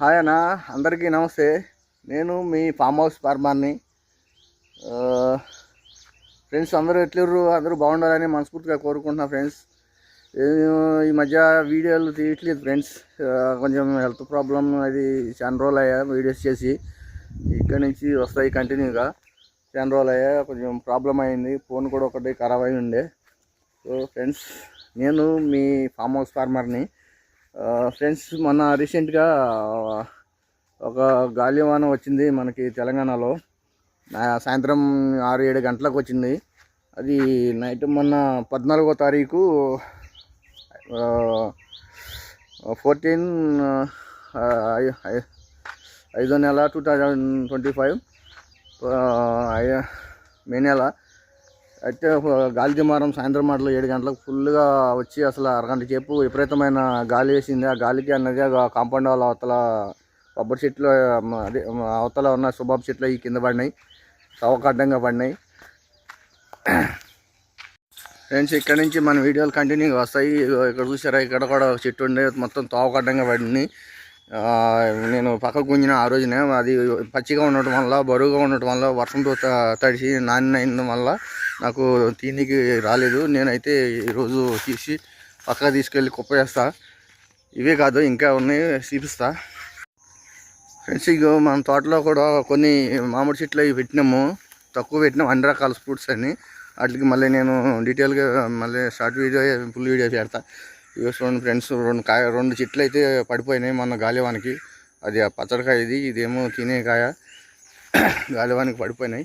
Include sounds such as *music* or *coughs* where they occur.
Hi అన్న అందరికీ నమస్తే. నేను మీ ఫామ్ హౌస్ ఫార్మర్ని. ఫ్రెండ్స్ అందరూ ఎట్లరు అందరూ బాగుండాలని మనస్ఫూర్తిగా కోరుకుంటున్నా ఫ్రెండ్స్. నేను ఈ మధ్య వీడియోలు తీయట్లేదు ఫ్రెండ్స్. కొంచెం హెల్త్ ప్రాబ్లం అది చాలా రోజులు అయ్యా వీడియోస్ చేసి. ఇక్కడ నుంచి వస్తాయి కంటిన్యూగా. చాలా రోజులు అయ్యా కొంచెం ప్రాబ్లం అయింది. ఫోన్ కూడా ఒకటి ఖరాబ్ అయి ఉండే. సో ఫ్రెండ్స్ నేను మీ ఫామ్ హౌస్ ఫార్మర్ని ఫ్రెండ్స్ మొన్న రీసెంట్గా ఒక గాలివానం వచ్చింది మనకి తెలంగాణలో. సాయంత్రం ఆరు ఏడు గంటలకు వచ్చింది. అది నైట్ మొన్న పద్నాలుగో తారీఖు ఫోర్టీన్ ఐదో నెల two thousand twenty five May నెల అయితే గాలి దుమారం సాయంత్రం మాటలు ఏడు గంటలకు ఫుల్గా వచ్చి అసలు అరగంట చేపు విపరీతమైన గాలి వేసింది. ఆ గాలికి అన్నది కాంపౌండ్ వాళ్ళ అవతల కొబ్బరి చెట్లు అదే అవతల ఉన్న సుబాబు చెట్లు ఈ కింద పడినాయి. సవకడ్డంగా పడినాయి. ఫ్రెండ్స్ ఇక్కడ నుంచి మన వీడియోలు కంటిన్యూగా వస్తాయి. ఇక్కడ చూసారా? ఇక్కడ కూడా చెట్టు ఉండే మొత్తం తోవకడ్డంగా పడింది. నేను పక్క గుంజిన ఆ రోజునే అది పచ్చిగా ఉండటం వల్ల బరువుగా ఉండటం వల్ల వర్షంతో తడిసి నాన్న అయిన వల్ల నాకు తిండికి రాలేదు. నేనైతే ఈరోజు తీసి పక్కకు తీసుకెళ్ళి కుప్ప చేస్తా. ఇవే కాదు ఇంకా ఉన్నాయి చూపిస్తా ఫ్రెండ్స్ ఇగో మన తోటలో కూడా కొన్ని మామిడి చెట్లు అవి పెట్టినాము. తక్కువ పెట్టినాం అన్ని రకాల ఫ్రూట్స్ అని వాటికి మళ్ళీ నేను డీటెయిల్గా మళ్ళీ షార్ట్ వీడియో ఫుల్ వీడియో పెడతాను ఇవి చూడండి ఫ్రెండ్స్ రెండు కాయ రెండు చెట్లు అయితే పడిపోయినాయి మొన్న గాలివానికి. అది ఆ పచ్చడికాయ ఇది ఇదేమో తినే కాయ. *coughs* గాలివానికి పడిపోయినాయి.